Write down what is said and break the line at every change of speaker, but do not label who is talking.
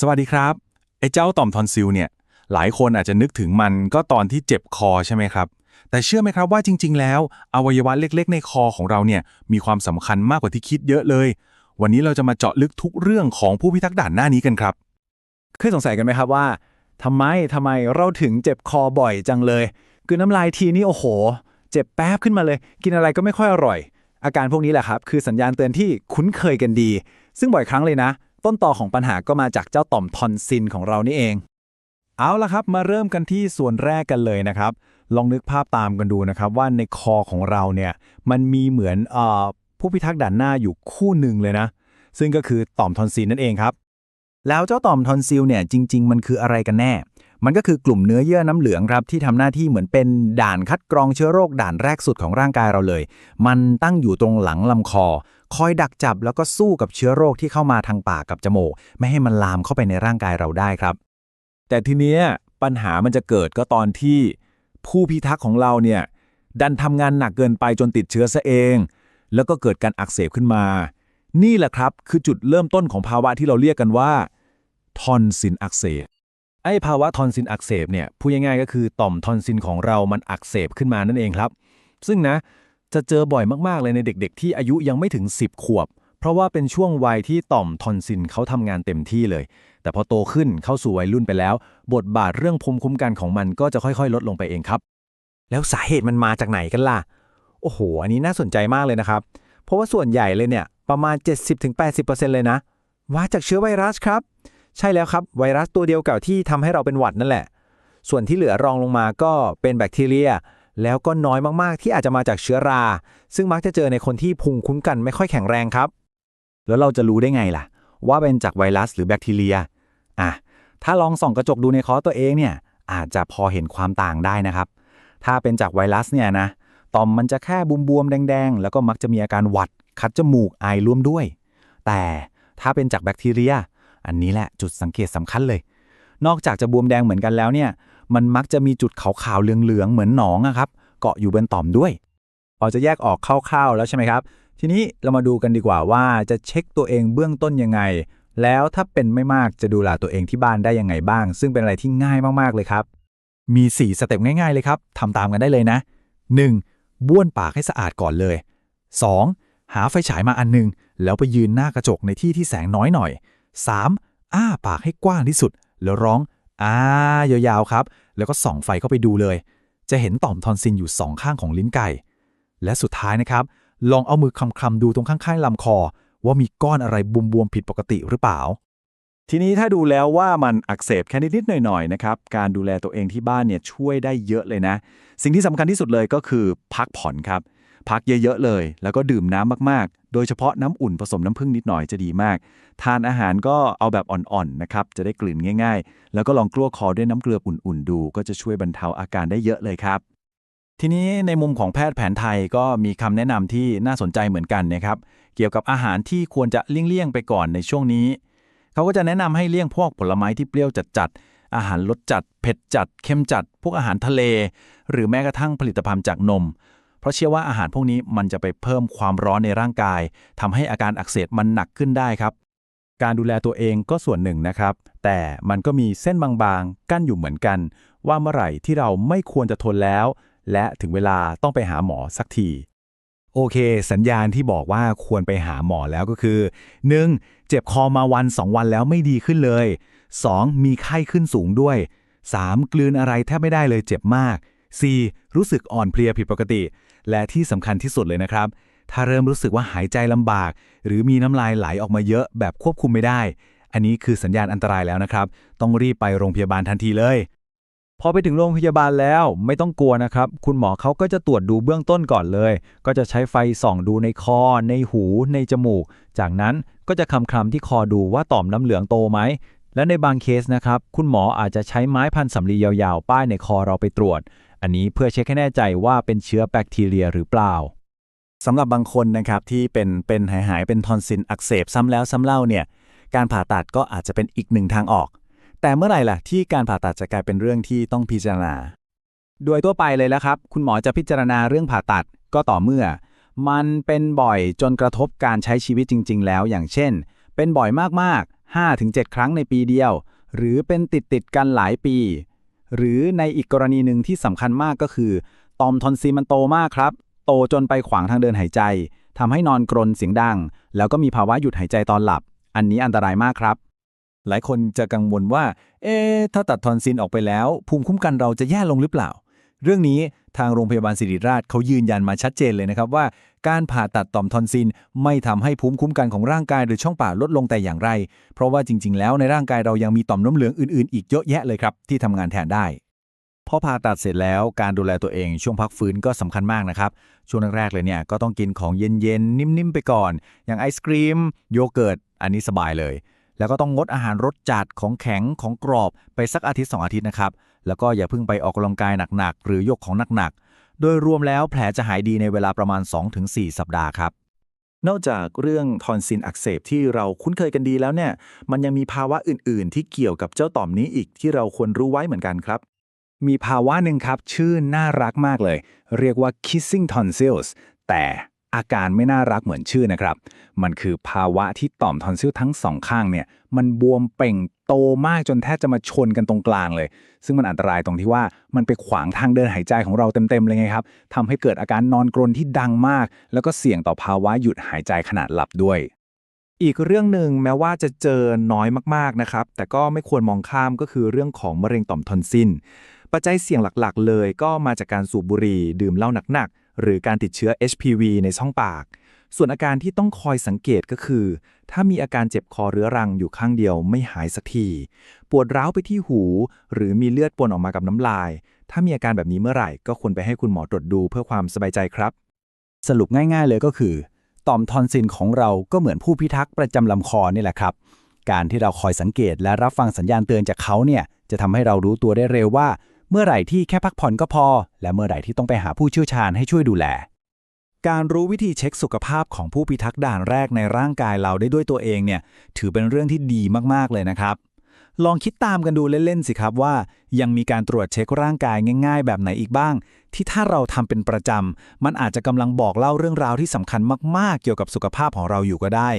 สวัสดีครับ ไอ้เจ้าต่อมทอนซิลเนี่ย หลายคนอาจจะนึกถึงมันก็ตอนที่เจ็บคอใช่ไหมครับ แต่เชื่อไหมครับว่าจริง ๆ แล้ว อวัยวะเล็ก ๆ ในคอของเราเนี่ยมีความสำคัญมากกว่าที่คิดเยอะเลย วันนี้เราจะมาเจาะลึกทุกเรื่องของผู้พิทักษ์ด่านหน้านี้กันครับ
เคยสงสัยกันไหมครับว่าทำไมทำไมเราถึงเจ็บคอบ่อยจังเลยคือน้ำลายทีนี่โอ้โห เจ็บแป๊บขึ้นมาเลย กินอะไรก็ไม่ค่อยอร่อย อาการพวกนี้แหละครับ คือสัญญาณเตือนที่คุ้นเคยกันดี ซึ่งบ่อยครั้งเลยนะ ต้นต่อของปัญหาก็มาจากเจ้าต่อมทอนซิลของเรานี่เอง เอาละครับมาเริ่มกันที่ส่วนแรกกันเลยนะครับ ลองนึกภาพตามกันดูนะครับ ว่าในคอของเราเนี่ยมันมีเหมือนอผู้พิทักษ์ด่านหน้าอยู่คู่หนึ่งเลยนะ ซึ่งก็คือต่อมทอนซิลนั่นเองครับ แล้วเจ้าต่อมทอนซิลเนี่ยจริง ๆ มันคืออะไรกันแน่มันก็คือกลุ่มเนื้อเยื่อน้ำเหลืองครับที่ทำหน้าที่เหมือนเป็นด่านคัดกรองเชื้อโรคด่านแรกสุดของร่างกายเราเลย มันตั้งอยู่ตรงหลังลำคอ คอยดักจับแล้วก็สู้กับเชื้อโรคที่เข้ามาทางปากกับจมูกไม่ให้มันลามเข้าไปในร่างกายเราได้ครับ แต่ทีเนี้ยปัญหามันจะเกิดก็ตอนที่ ผู้พิทักษ์ของเราเนี่ยดันทำงานหนักเกินไปจนติดเชื้อซะเอง แล้วก็เกิดการอักเสบขึ้นมา นี่แหละครับคือจุดเริ่มต้นของภาวะที่เราเรียกกันว่าทอนซิลอักเสบไอ้ภาวะทอนซิลอักเสบเนี่ยพูดง่ายๆก็คือต่อมทอนซิลของเรามันอักเสบขึ้นมานั่นเองครับ ซึ่งนะ จะเจอบ่อยมากๆเลยในเด็กๆ ที่อายุยังไม่ถึง 10 ขวบ เพราะว่าเป็นช่วงวัยที่ต่อมทอนซิลเขาทำงานเต็มที่เลย แต่พอโตขึ้นเข้าสู่วัยรุ่นไปแล้ว บทบาทเรื่องภูมิคุ้มกันของมันก็จะค่อยๆ ลดลงไปเองครับ แล้วสาเหตุมันมาจากไหนกันล่ะ โอ้โห อันนี้น่าสนใจมากเลยนะครับ เพราะว่าส่วนใหญ่เลยเนี่ยประมาณ 70-80%เลยนะว่าจากเชื้อไวรัสครับ ใช่แล้วครับ ไวรัสตัวเดียวกับที่ทำให้เราเป็นหวัดนั่นแหละ ส่วนที่เหลือรองลงมาก็เป็นแบคทีเรีย แล้วก็น้อยมากๆ ที่อาจจะมาจากเชื้อรา ซึ่งมักจะเจอในคนที่ภูมิคุ้มกันไม่ค่อยแข็งแรงครับ แล้วเราจะรู้ได้ไงล่ะ ว่าเป็นจากไวรัสหรือแบคทีเรียอะถ้าลองส่องกระจกดูในคอตัวเองเนี่ยอาจจะพอเห็นความต่างได้นะครับ ถ้าเป็นจากไวรัสเนี่ยนะต่อมมันจะแค่บวมๆแดง ๆ แล้วก็มักจะมีอาการหวัด คัดจมูกไอร่วมด้วย แต่ถ้าเป็นจากแบคทีเรีย อันนี้แหละจุดสังเกตสำคัญเลย นอกจากจะบวมแดงเหมือนกันแล้วเนี่ย มันมักจะมีจุดขาวๆเหลืองๆเหมือนหนองอะครับ เกาะอยู่บนต่อมด้วยพอจะแยกออกคร่าวๆแล้วใช่ไหมครับ ทีนี้เรามาดูกันดีกว่าว่าจะเช็คตัวเองเบื้องต้นยังไง แล้วถ้าเป็นไม่มากจะดูแลตัวเองที่บ้านได้ยังไงบ้าง ซึ่งเป็นอะไรที่ง่ายมากๆเลยครับ มี 4 สเต็ปง่ายๆเลยครับทำตามกันได้เลยนะ 1. บ้วนปากให้สะอาดก่อนเลย 2. หาไฟฉายมาอันหนึง แล้วไปยืนหน้ากระจกในที่ที่แสงน้อยหน่อย 3. อ้าปากให้กว้างที่สุด แล้วร้อง อ้ายาวๆครับ แล้วก็ส่องไฟเข้าไปดูเลย จะเห็นต่อมทอนซิลอยู่สองข้างของลิ้นไก่ และสุดท้ายนะครับ ลองเอามือคลำๆดูตรงข้างๆลำคอ ว่ามีก้อนอะไรบวมๆผิดปกติหรือเปล่า ทีนี้ถ้าดูแล้วว่ามันอักเสบแค่นิดๆหน่อยๆนะครับ การดูแลตัวเองที่บ้านเนี่ยช่วยได้เยอะเลยนะ สิ่งที่สำคัญที่สุดเลยก็คือพักผ่อนครับ พักเยอะๆเลย แล้วก็ดื่มน้ำมากๆ โดยเฉพาะน้ำอุ่นผสมน้ำผึ้งนิดหน่อยจะดีมาก ทานอาหารก็เอาแบบอ่อนๆนะครับ จะได้กลืนง่ายๆ แล้วก็ลองกลั้วคอด้วยน้ำเกลืออุ่นๆดู ก็จะช่วยบรรเทาอาการได้เยอะเลยครับ ทีนี้ในมุมของแพทย์แผนไทยก็มีคำแนะนำที่น่าสนใจเหมือนกันนะครับ เกี่ยวกับอาหารที่ควรจะเลี่ยงๆไปก่อนในช่วงนี้ เขาก็จะแนะนำให้เลี่ยงพวกผลไม้ที่เปรี้ยวจัดๆอาหารรสจัด เผ็ดจัด เค็มจัด พวกอาหารทะเล หรือแม้กระทั่งผลิตภัณฑ์จากนม ราะเชื่อว่าอาหารพวกนี้มันจะไปเพิ่มความร้อนในร่างกายทำให้อาการอักเสบมันหนักขึ้นได้ครับ การดูแลตัวเองก็ส่วนหนึ่งนะครับ แต่มันก็มีเส้นบางๆ กั้นอยู่เหมือนกัน ว่าเมื่อไหร่ที่เราไม่ควรจะทนแล้ว และถึงเวลาต้องไปหาหมอสักทีโอเค สัญญาณที่บอกว่าควรไปหาหมอแล้วก็คือ 1. เจ็บคอมาวัน 2 วันแล้วไม่ดีขึ้นเลย 2. มีไข้ขึ้นสูงด้วย 3. กลืนอะไรแทบไม่ได้เลยเจ็บมาก 4. รู้สึกอ่อนเพลียผิดปกติ และที่สำคัญที่สุดเลยนะครับ ถ้าเริ่มรู้สึกว่าหายใจลำบาก หรือมีน้ำลายไหลออกมาเยอะแบบควบคุมไม่ได้ อันนี้คือสัญญาณอันตรายแล้วนะครับ ต้องรีบไปโรงพยาบาลทันทีเลย พอไปถึงโรงพยาบาลแล้วไม่ต้องกลัวนะครับ คุณหมอเขาก็จะตรวจดูเบื้องต้นก่อนเลย ก็จะใช้ไฟส่องดูในคอ ในหู ในจมูก จากนั้นก็จะคำคลำที่คอดูว่าต่อมน้ำเหลืองโตไหม และในบางเคสนะครับ คุณหมออาจจะใช้ไม้พันสำลียาวๆ ป้ายในคอเราไปตรวจ อันนี้เพื่อเช็คให้แน่ใจว่าเป็นเชื้อแบคทีเรียหรือเปล่าสำหรับบางคนนะครับที่เป็นเป็นหายหายเป็นทอนซิลอักเสบซ้ำแล้วซ้ำเล่าเนี่ยการผ่าตัดก็อาจจะเป็นอีกหนึ่งทางออก แต่เมื่อไหร่ล่ะที่การผ่าตัดจะกลายเป็นเรื่องที่ต้องพิจารณา โดยทั่วไปเลยแล้วครับ คุณหมอจะพิจารณาเรื่องผ่าตัดก็ต่อเมื่อ มันเป็นบ่อยจนกระทบการใช้ชีวิตจริง ๆ แล้วอย่างเช่น เป็นบ่อยมากๆ 5-7 ครั้งในปีเดียว หรือเป็นติดติดกันหลายปี หรือในอีกกรณีหนึ่งที่สำคัญมากก็คือ ตอมทอนซิลมันโตมากครับ โตจนไปขวางทางเดินหายใจทำให้นอนกรนเสียงดัง แล้วก็มีภาวะหยุดหายใจตอนหลับ อันนี้อันตรายมากครับ
หลายคนจะกังวลว่า เอ๊ะถ้าตัดทอนซิลออกไปแล้ว ภูมิคุ้มกันเราจะแย่ลงหรือเปล่า เรื่องนี้ทางโรงพยาบาลศิริราชเขายืนยันมาชัดเจนเลยนะครับว่า การผ่าตัดต่อมทอนซิลไม่ทำให้ภูมิคุ้มกันของร่างกายหรือช่องปากลดลงแต่อย่างไร เพราะว่าจริง ๆ แล้วในร่างกายเรายังมีต่อมน้ำเหลืองอื่นๆ อีกเยอะแยะเลยครับที่ทำงานแทนได้พอผ่าตัดเสร็จแล้วการดูแลตัวเองช่วงพักฟื้นก็สำคัญมากนะครับ ช่วงแรกๆเลยเนี่ยก็ต้องกินของเย็นๆ นิ่มๆ ไปก่อน อย่างไอศครีม โยเกิร์ต อันนี้สบายเลย แล้วก็ต้องงดอาหารรสจัดของแข็งของกรอบไปสักอาทิตย์ 2 อาทิตย์นะครับ แล้วก็อย่าเพิ่งไปออกกำลังกายหนักๆ หรือยกของหนักๆ โดยรวมแล้วแผลจะหายดีในเวลาประมาณ 2-4 สัปดาห์ครับ
นอกจากเรื่องทอนซิลอักเสบที่เราคุ้นเคยกันดีแล้วเนี่ย มันยังมีภาวะอื่นๆ ที่เกี่ยวกับเจ้าต่อมนี้อีกที่เราควรรู้ไว้เหมือนกันครับ
มีภาวะหนึ่งครับชื่อน่ารักมากเลย เรียกว่า kissing tonsils แต่อาการไม่น่ารักเหมือนชื่อนะครับ มันคือภาวะที่ต่อมทอนซิลทั้งสองข้างเนี่ย มันบวมเป่ง โตมากจนแทบจะมาชนกันตรงกลางเลย ซึ่งมันอันตรายตรงที่ว่ามันไปขวางทางเดินหายใจของเราเต็มๆเลยไงครับทำให้เกิดอาการนอนกรนที่ดังมาก แล้วก็เสี่ยงต่อภาวะหยุดหายใจขณะหลับด้วย
อีกเรื่องหนึ่งแม้ว่าจะเจอน้อยมากๆนะครับ แต่ก็ไม่ควรมองข้ามก็คือเรื่องของมะเร็งต่อมทอนซิลปัจจัยเสี่ยงหลักๆ เลย ก็มาจากการสูบบุหรี่ดื่มเหล้าหนักๆหรือการติดเชื้อ HPV ในช่องปาก ส่วนอาการที่ต้องคอยสังเกตก็คือ ถ้ามีอาการเจ็บคอเรื้อรังอยู่ข้างเดียวไม่หายสักที ปวดร้าวไปที่หู หรือมีเลือดปนออกมากับน้ำลาย ถ้ามีอาการแบบนี้เมื่อไหร่ก็ควรไปให้คุณหมอตรวจดูเพื่อความสบายใจครับ
สรุปง่ายๆเลยก็คือต่อมทอนซิลของเราก็เหมือนผู้พิทักษ์ประจำลำคอนี่แหละครับ การที่เราคอยสังเกตและรับฟังสัญญาณเตือนจากเขาเนี่ยจะทำให้เรารู้ตัวได้เร็วว่า เมื่อไหร่ที่แค่พักผ่อนก็พอ และเมื่อไหร่ที่ต้องไปหาผู้เชี่ยวชาญให้ช่วยดูแล
การรู้วิธีเช็คสุขภาพของผู้พิทักษ์ด่านแรกในร่างกายเราได้ด้วยตัวเองเนี่ยถือเป็นเรื่องที่ดีมากๆเลยนะครับ ลองคิดตามกันดูเล่นๆสิครับว่า ยังมีการตรวจเช็คร่างกายง่าย ๆ แบบไหนอีกบ้าง ที่ถ้าเราทำเป็นประจำมันอาจจะกำลังบอกเล่าเรื่องราวที่สำคัญมากๆ เกี่ยวกับสุขภาพของเราอยู่ก็ได้